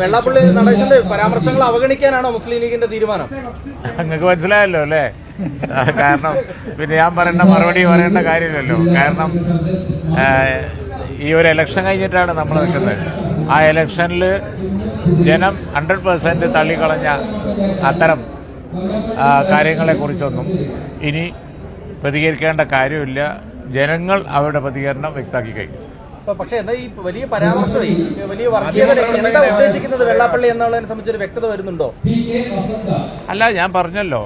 വെള്ളാപ്പള്ളി നടേശന്റെ പരാമർശങ്ങൾ അവഗണിക്കാനാണോ മുസ്ലിം ലീഗിന്റെ തീരുമാനം? നിങ്ങൾക്ക് മനസ്സിലായല്ലോ അല്ലേ? കാരണം പിന്നെ ഞാൻ പറയേണ്ട മറുപടി പറയേണ്ട കാര്യമില്ലല്ലോ. കാരണം ഈ ഒരു ഇലക്ഷൻ കഴിഞ്ഞിട്ടാണ് നമ്മൾ നിൽക്കുന്നത്. ആ ഇലക്ഷനിൽ ജനം ഹൺഡ്രഡ് പെർസെന്റ് തള്ളിക്കളഞ്ഞ അത്തരം കാര്യങ്ങളെക്കുറിച്ചൊന്നും ഇനി പ്രതികരിക്കേണ്ട കാര്യമില്ല. ജനങ്ങൾ അവരുടെ പ്രതികരണം വ്യക്തമാക്കി കഴിഞ്ഞു. പക്ഷെ എന്താ ഈ വലിയ പരാമർശമേ വലിയ വർഗീയത എന്താ ഉദ്ദേശിക്കുന്നത് വെള്ളാപ്പള്ളി എന്നുള്ളതിനെ സംബന്ധിച്ച് ഒരു വ്യക്തത വരുന്നുണ്ടോ? അല്ല ഞാൻ പറഞ്ഞല്ലോ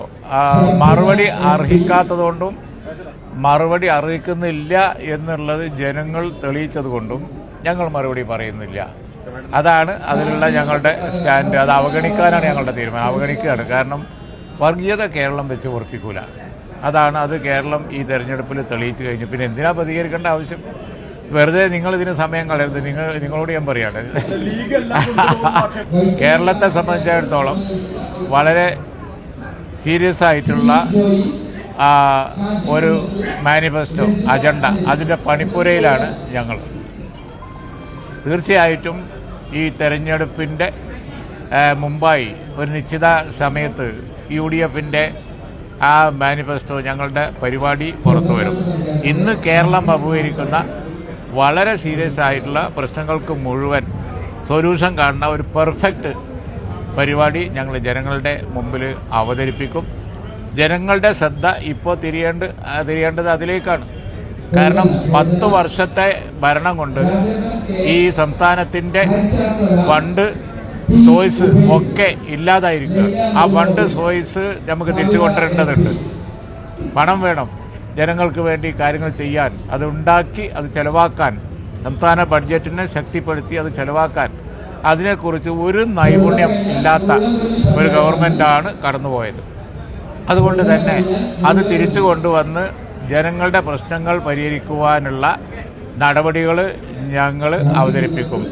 മറുപടി അർഹിക്കാത്തതുകൊണ്ടും മറുപടി അർഹിക്കുന്നില്ല എന്നുള്ളത് ജനങ്ങൾ തെളിയിച്ചതുകൊണ്ടും ഞങ്ങൾ മറുപടി പറയുന്നില്ല. അതാണ് അതിലുള്ള ഞങ്ങളുടെ സ്റ്റാൻഡ്. അത് അവഗണിക്കാനാണ് ഞങ്ങളുടെ തീരുമാനം. അവഗണിക്കുകയാണ്. കാരണം വർഗീയത കേരളം വെച്ച് ഉറപ്പിക്കൂല. അതാണ് അത് കേരളം ഈ തെരഞ്ഞെടുപ്പിൽ തെളിയിച്ചു കഴിഞ്ഞു. പിന്നെ എന്തിനാ പ്രതികരിക്കേണ്ട ആവശ്യം? വെറുതെ നിങ്ങൾ ഇതിന് സമയം കളയരുത്. നിങ്ങൾ നിങ്ങളോട് ഞാൻ പറയാണ്. കേരളത്തെ സംബന്ധിച്ചിടത്തോളം വളരെ സീരിയസ് ആയിട്ടുള്ള ഒരു മാനിഫെസ്റ്റോ അജണ്ട അതിന്റെ പണിപ്പുരയിലാണ് ഞങ്ങൾ. തീർച്ചയായിട്ടും ഈ തെരഞ്ഞെടുപ്പിന്റെ മുമ്പായി ഒരു നിശ്ചിത സമയത്ത് യു ഡി എഫിന്റെ ആ മാനിഫെസ്റ്റോ ഞങ്ങളുടെ പരിപാടി പുറത്തു വരും. ഇന്ന് കേരളം അഭിമുഖീകരിക്കുന്ന വളരെ സീരിയസ് ആയിട്ടുള്ള പ്രശ്നങ്ങൾക്ക് മുഴുവൻ സൊല്യൂഷൻ കാണുന്ന ഒരു പെർഫെക്റ്റ് പരിപാടി ഞങ്ങൾ ജനങ്ങളുടെ മുമ്പിൽ അവതരിപ്പിക്കും. ജനങ്ങളുടെ ശ്രദ്ധ ഇപ്പോൾ തിരിയേണ്ട തിരിയേണ്ടത് അതിലേക്കാണ്. കാരണം പത്ത് വർഷത്തെ ഭരണം കൊണ്ട് ഈ സംസ്ഥാനത്തിന്റെ ഫണ്ട് സോയ്സ് ഒക്കെ ഇല്ലാതായിരിക്കുക. ആ ഫണ്ട് സോയ്സ് നമുക്ക് തിരിച്ചു കൊണ്ടുവരേണ്ടതുണ്ട്. പണം വേണം. ജനങ്ങൾക്ക് വേണ്ടി കാര്യങ്ങൾ ചെയ്യാൻ അത് ഉണ്ടാക്കി അത് ചെലവാക്കാൻ സംസ്ഥാന ബഡ്ജറ്റിനെ ശക്തിപ്പെടുത്തി അത് ചെലവാക്കാൻ അതിനെക്കുറിച്ച് ഒരു നൈപുണ്യം ഇല്ലാത്ത ഒരു ഗവൺമെന്റാണ് കടന്നുപോയത്. അതുകൊണ്ട് തന്നെ അത് തിരിച്ചു കൊണ്ടുവന്ന് ജനങ്ങളുടെ പ്രശ്നങ്ങൾ പരിഹരിക്കുവാനുള്ള നടപടികൾ ഞങ്ങൾ അവതരിപ്പിക്കും.